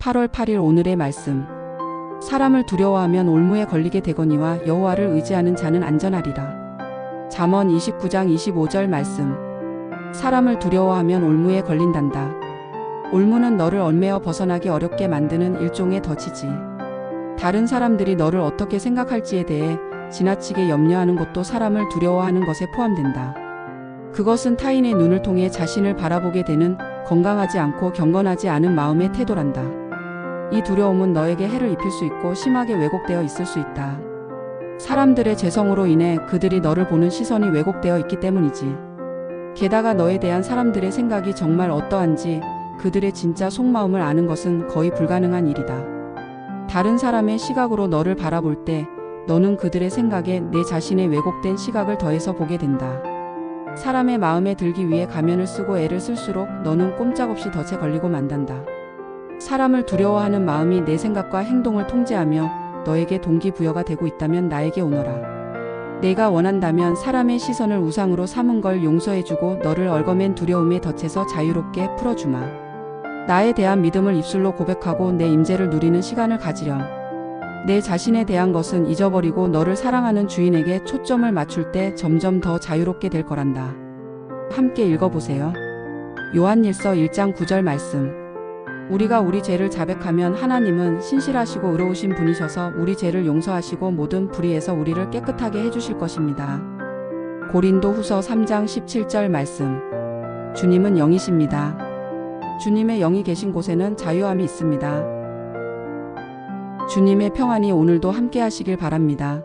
8월 8일 오늘의 말씀. 사람을 두려워하면 올무에 걸리게 되거니와 여호와를 의지하는 자는 안전하리라. 잠언 29장 25절 말씀. 사람을 두려워하면 올무에 걸린단다. 올무는 너를 얽매어 벗어나기 어렵게 만드는 일종의 덫이지. 다른 사람들이 너를 어떻게 생각할지에 대해 지나치게 염려하는 것도 사람을 두려워하는 것에 포함된다. 그것은 타인의 눈을 통해 자신을 바라보게 되는 건강하지 않고 경건하지 않은 마음의 태도란다. 이 두려움은 너에게 해를 입힐 수 있고 심하게 왜곡되어 있을 수 있다. 사람들의 재성으로 인해 그들이 너를 보는 시선이 왜곡되어 있기 때문이지. 게다가 너에 대한 사람들의 생각이 정말 어떠한지 그들의 진짜 속마음을 아는 것은 거의 불가능한 일이다. 다른 사람의 시각으로 너를 바라볼 때 너는 그들의 생각에 내 자신의 왜곡된 시각을 더해서 보게 된다. 사람의 마음에 들기 위해 가면을 쓰고 애를 쓸수록 너는 꼼짝없이 덫에 걸리고 만단다. 사람을 두려워하는 마음이 내 생각과 행동을 통제하며 너에게 동기부여가 되고 있다면 나에게 오너라. 내가 원한다면 사람의 시선을 우상으로 삼은 걸 용서해주고 너를 얽어맨 두려움의 덫에서 자유롭게 풀어주마. 나에 대한 믿음을 입술로 고백하고 내 임재를 누리는 시간을 가지렴. 내 자신에 대한 것은 잊어버리고 너를 사랑하는 주인에게 초점을 맞출 때 점점 더 자유롭게 될 거란다. 함께 읽어보세요. 요한일서 1장 9절 말씀. 우리가 우리 죄를 자백하면 하나님은 신실하시고 의로우신 분이셔서 우리 죄를 용서하시고 모든 불의에서 우리를 깨끗하게 해주실 것입니다. 고린도 후서 3장 17절 말씀. 주님은 영이십니다. 주님의 영이 계신 곳에는 자유함이 있습니다. 주님의 평안이 오늘도 함께 하시길 바랍니다.